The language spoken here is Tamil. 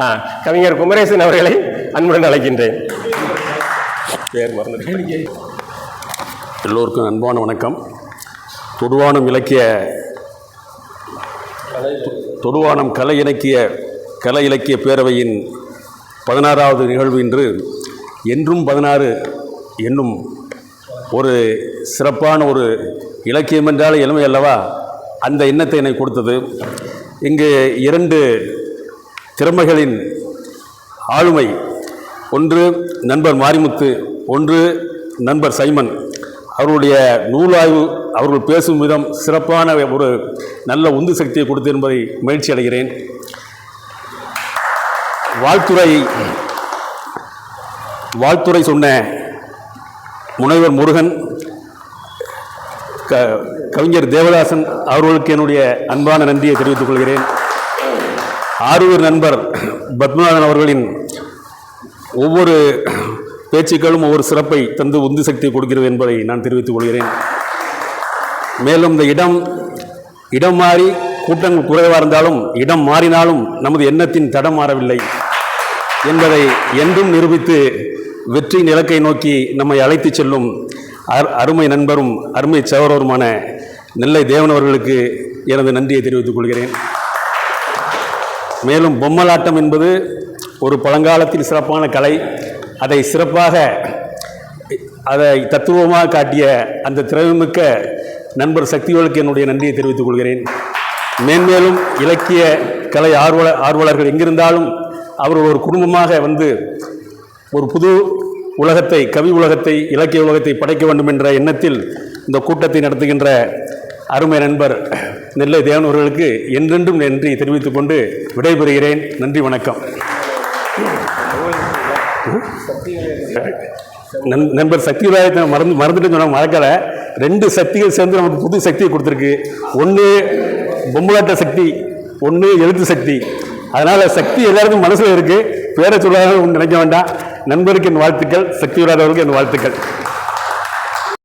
ஆ கவிஞர் குமரேசன் அவர்களை அன்புடன் அழைக்கின்றேன். பேர் எல்லோருக்கும் அன்பான வணக்கம். தொடுவானம் இலக்கிய தொடுவானம் கலை இலக்கிய கலை இலக்கிய பேரவையின் பதினாறாவது நிகழ்வு இன்று. என்றும் பதினாறு என்னும் ஒரு சிறப்பான ஒரு இலக்கியம் என்றால் எளிமை அல்லவா? அந்த எண்ணத்தை எனக்கு கொடுத்தது. இங்கு இரண்டு திறமைகளின் ஆளுமை. ஒன்று நண்பர் மாரிமுத்து. ஒன்று நண்பர் சைமன். அவருடைய நூலாய்வு அவர்கள் பேசும் விதம் சிறப்பான ஒரு நல்ல உந்து சக்தியை கொடுத்து என்பதை மகிழ்ச்சி அடைகிறேன். வாழ்த்துறை. வாழ்த்துறை சொன்ன முனைவர் முருகன் க கவிஞர் தேவதாசன் அவர்களுக்கு என்னுடைய அன்பான நன்றியை தெரிவித்துக் கொள்கிறேன். ஆரூர் நண்பர் பத்மநாதன் அவர்களின் ஒவ்வொரு பேச்சுக்களும் ஒவ்வொரு சிறப்பை தந்து உந்து சக்தி கொடுக்கிறது என்பதை நான் தெரிவித்துக் கொள்கிறேன். மேலும் இந்த இடம் இடம் மாறி கூட்டங்கள் குறைவாக இருந்தாலும் இடம் மாறினாலும் நமது எண்ணத்தின் தடம் மாறவில்லை என்பதை என்றும் நிரூபித்து வெற்றியின் இலக்கை நோக்கி நம்மை அழைத்துச் செல்லும் அரு- அருமை நண்பரும் அருமை சகோதரருமான நெல்லை தேவன் அவர்களுக்கு எனது நன்றியை தெரிவித்துக் கொள்கிறேன். மேலும் பொம்மலாட்டம் என்பது ஒரு பழங்காலத்தில் சிறப்பான கலை. அதை சிறப்பாக அதை தத்துவமாக காட்டிய அந்த திறமைமிக்க நண்பர் சக்திகளுக்கு என்னுடைய நன்றியை தெரிவித்துக் கொள்கிறேன். மேன்மேலும் இலக்கிய கலை ஆர்வல ஆர்வலர்கள் எங்கிருந்தாலும் அவர்கள் ஒரு குடும்பமாக வந்து ஒரு புது உலகத்தை கவி உலகத்தை இலக்கிய உலகத்தை படைக்க வேண்டும் என்ற எண்ணத்தில் இந்த கூட்டத்தை நடத்துகின்ற அருமை நண்பர் நெல்லை தேவனவர்களுக்கு என்றென்றும் நன்றி தெரிவித்துக் கொண்டு விடைபெறுகிறேன். நன்றி வணக்கம். நண்பர் சக்தி விநாயகத்தை மறந்து மறந்துட்டு சொன்ன மறக்கலை. ரெண்டு சக்திகள் சேர்ந்து நமக்கு புது சக்தியை கொடுத்துருக்கு. ஒன்று பொம்பளாட்ட சக்தி ஒன்று எழுத்து சக்தி. அதனால் சக்தி எல்லாருக்கும் மனசில் இருக்குது பேரை சொல்லாத நினைக்க வேண்டாம். நண்பருக்கு என் வாழ்த்துக்கள் சக்தி விராதவர்களுக்கு என் வாழ்த்துக்கள்.